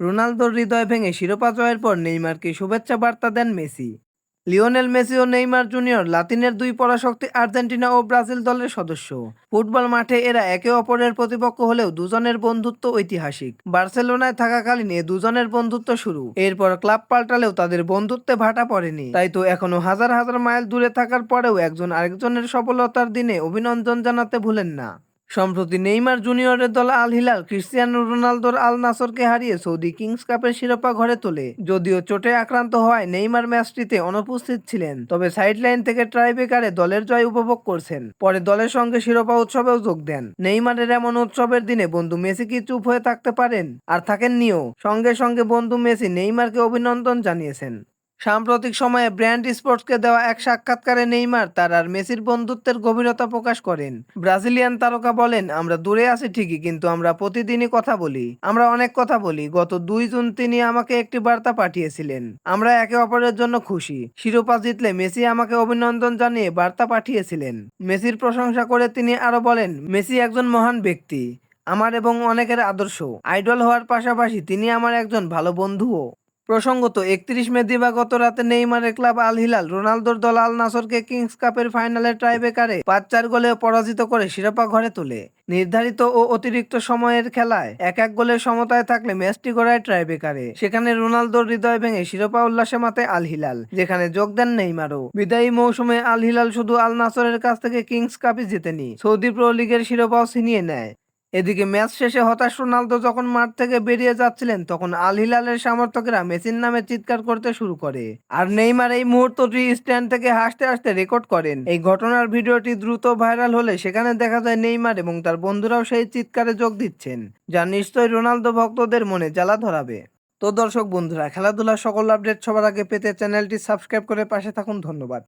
রোনালদোর হৃদয় ভেঙে শিরোপা জয়ের পর নেইমারকে শুভেচ্ছা বার্তা দেন মেসি। লিওনেল মেসি ও নেইমার জুনিয়র লাতিনের দুই পরাশক্তি আর্জেন্টিনা ও ব্রাজিল দলের সদস্য। ফুটবল মাঠে এরা একে অপরের প্রতিপক্ষ হলেও দুজনের বন্ধুত্ব ঐতিহাসিক। বার্সেলোনায় থাকাকালীন এ দুজনের বন্ধুত্ব শুরু। এরপর ক্লাব পাল্টালেও তাদের বন্ধুত্বে ভাটা পড়েনি। তাই তো এখনও হাজার হাজার মাইল দূরে থাকার পরেও একজন আরেকজনের সফলতার দিনে অভিনন্দন জানাতে ভুলেন না। সম্প্রতি নেইমার জুনিয়রের দল আল হিলাল ক্রিস্টিয়ানো রোনালদোর আল নাসরকে হারিয়ে সৌদি কিংস কাপের শিরোপা ঘরে তোলে। যদিও চোটে আক্রান্ত হওয়ায় নেইমার ম্যাচটিতে অনুপস্থিত ছিলেন, তবে সাইডলাইন থেকে ট্রাইবেকারে দলের জয় উপভোগ করছেন। পরে দলের সঙ্গে শিরোপা উৎসবেও যোগ দেন। নেইমারের এমন উৎসবের দিনে বন্ধু মেসি কি চুপ হয়ে থাকতে পারেন? আর থাকেননিও। সঙ্গে সঙ্গে বন্ধু মেসি নেইমারকে অভিনন্দন জানিয়েছেন। সাম্প্রতিক সময়ে ব্র্যান্ড স্পোর্টসকে দেওয়া এক সাক্ষাৎকারে নেইমার তার আর মেসির বন্ধুত্বের গভীরতা প্রকাশ করেন। ব্রাজিলিয়ান তারকা বলেন, আমরা দূরে আছি ঠিকই, কিন্তু আমরা প্রতিদিনই কথা বলি। আমরা অনেক কথা বলি। গত দুই জুন তিনি আমাকে একটি বার্তা পাঠিয়েছিলেন। আমরা একে অপরের জন্য খুশি। শিরোপা জিতলে মেসি আমাকে অভিনন্দন জানিয়ে বার্তা পাঠিয়েছিলেন। মেসির প্রশংসা করে তিনি আরও বলেন, মেসি একজন মহান ব্যক্তি। আমার এবং অনেকের আদর্শ। আইডল হওয়ার পাশাপাশি তিনি আমার একজন ভালো বন্ধুও। প্রসঙ্গত, একত্রিশ মে দিবাগত রাতে নেইমারের ক্লাব আল হিলাল রোনালদোর দল আল নাসরকে কিংস কাপের ফাইনালে টাইবেকারে পাঁচ চার গোলে পরাজিত করে শিরোপা ঘরে তোলে। নির্ধারিত ও অতিরিক্ত সময়ের খেলায় এক এক গোলের সমতায় থাকলে ম্যাচটি গড়ায় ট্রাইবেকারে সেখানে রোনালদোর হৃদয় ভেঙে শিরোপা উল্লাসে মাতে আল হিলাল, যেখানে যোগ দেন নেইমারও। বিদায়ী মৌসুমে আল হিলাল শুধু আল নাসরের কাছ থেকে কিংস কাপই জেতেনি, সৌদি প্রো লিগের শিরোপাও ছিনিয়ে নেয়। এদিকে ম্যাচ শেষে হতাশ রোনালদো যখন মাঠ থেকে বেরিয়ে যাচ্ছিলেন, তখন আল হিলালের সমর্থকেরা মেসির নামে চিৎকার করতে শুরু করে। আর নেইমার এই মুহূর্তটি স্ট্যান্ড থেকে হাসতে হাসতে রেকর্ড করেন। এই ঘটনার ভিডিওটি দ্রুত ভাইরাল হলে সেখানে দেখা যায় নেইমার এবং তার বন্ধুরাও সেই চিৎকারে যোগ দিচ্ছেন, যা নিশ্চয়ই রোনালদো ভক্তদের মনে জ্বালা ধরাবে। তো দর্শক বন্ধুরা খেলাধুলার সকল আপডেট সবার আগে পেতে চ্যানেলটি সাবস্ক্রাইব করে পাশে থাকুন। ধন্যবাদ।